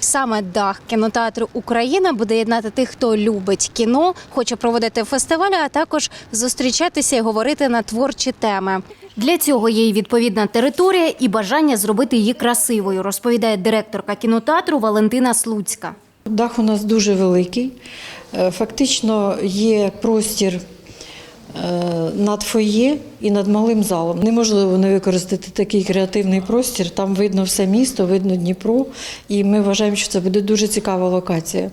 Саме дах кінотеатру Україна буде єднати тих, хто любить кіно, хоче проводити фестивалі, а також зустрічатися і говорити на творчі теми. Для цього є й відповідна територія і бажання зробити її красивою, розповідає директорка кінотеатру Валентина Слуцька. Дах у нас дуже великий. Е, Фактично є простір над фоє і над малим залом. Неможливо не використати такий креативний простір. Там видно все місто, видно Дніпро, і ми вважаємо, що це буде дуже цікава локація.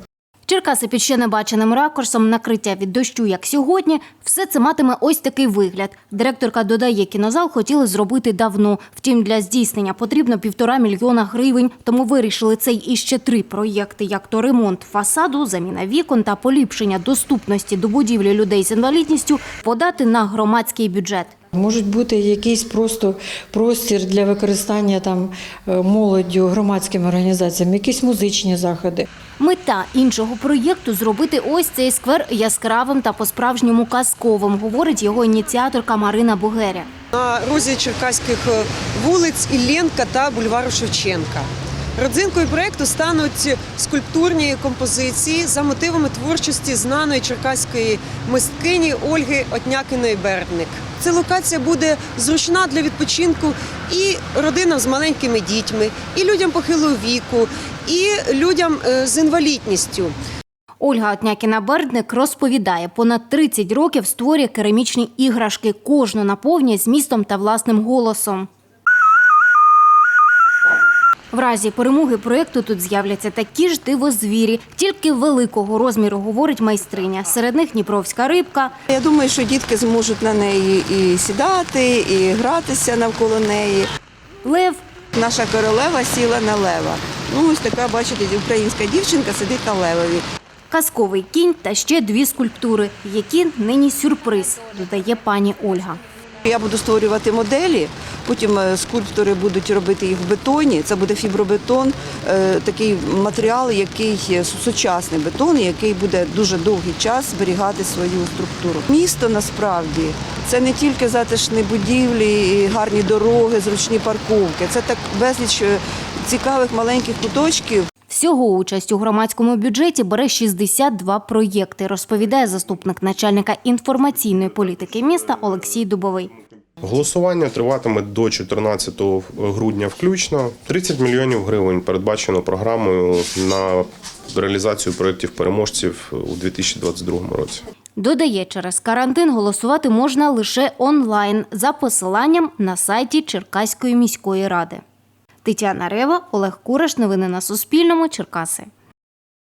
Черкаси під ще небаченим ракурсом накриття від дощу, як сьогодні, все це матиме ось такий вигляд. Директорка додає, кінозал хотіли зробити давно. Втім, для здійснення потрібно півтора мільйона гривень. Тому вирішили цей і ще три проєкти: як то ремонт фасаду, заміна вікон та поліпшення доступності до будівлі людей з інвалідністю подати на громадський бюджет. Можуть бути якийсь просто простір для використання там е, молоддю, громадськими організаціями, якісь музичні заходи. Мета іншого проєкту зробити ось цей сквер яскравим та по-справжньому казковим, говорить його ініціаторка Марина Бугеря. на розі черкаських е, вулиць Іллєнка та бульвару Шевченка. Родзинкою проєкту стануть скульптурні композиції за мотивами творчості знаної черкаської мисткині Ольги Отнякиної Бердник. Ця локація буде зручна для відпочинку і родинам з маленькими дітьми, і людям похилого віку, і людям е, з інвалідністю. Ольга Отнякіна Бердник розповідає, понад 30 років створює керамічні іграшки, кожну наповнює змістом та власним голосом. В разі перемоги проєкту тут з'являться такі ж дивозвірі, тільки великого розміру, говорить майстриня. Серед них дніпровська рибка, Я думаю, що дітки зможуть на неї і сідати, і гратися навколо неї. лев, Наша королева сіла на лева. Ну, ось така, бачите, українська дівчинка сидить на левові. казковий кінь та ще дві скульптури, які нині сюрприз, додає пані Ольга. Я буду створювати моделі, потім е, скульптори будуть робити їх в бетоні. Це буде фібробетон, е, такий матеріал, який є сучасний бетон, який буде дуже довгий час зберігати свою структуру. Місто насправді це не тільки затишні будівлі, гарні дороги, зручні парковки. Це так безліч е, цікавих маленьких куточків. Всього участь у громадському бюджеті бере 62 проєкти, розповідає заступник начальника інформаційної політики міста Олексій Дубовий. Голосування триватиме до 14 грудня включно. 30 мільйонів гривень передбачено програмою на реалізацію проєктів переможців у 2022 році. Додає, через карантин голосувати можна лише онлайн за посиланням на сайті Черкаської міської ради. Тетяна Рева, Олег Кураш. Новини на Суспільному. Черкаси.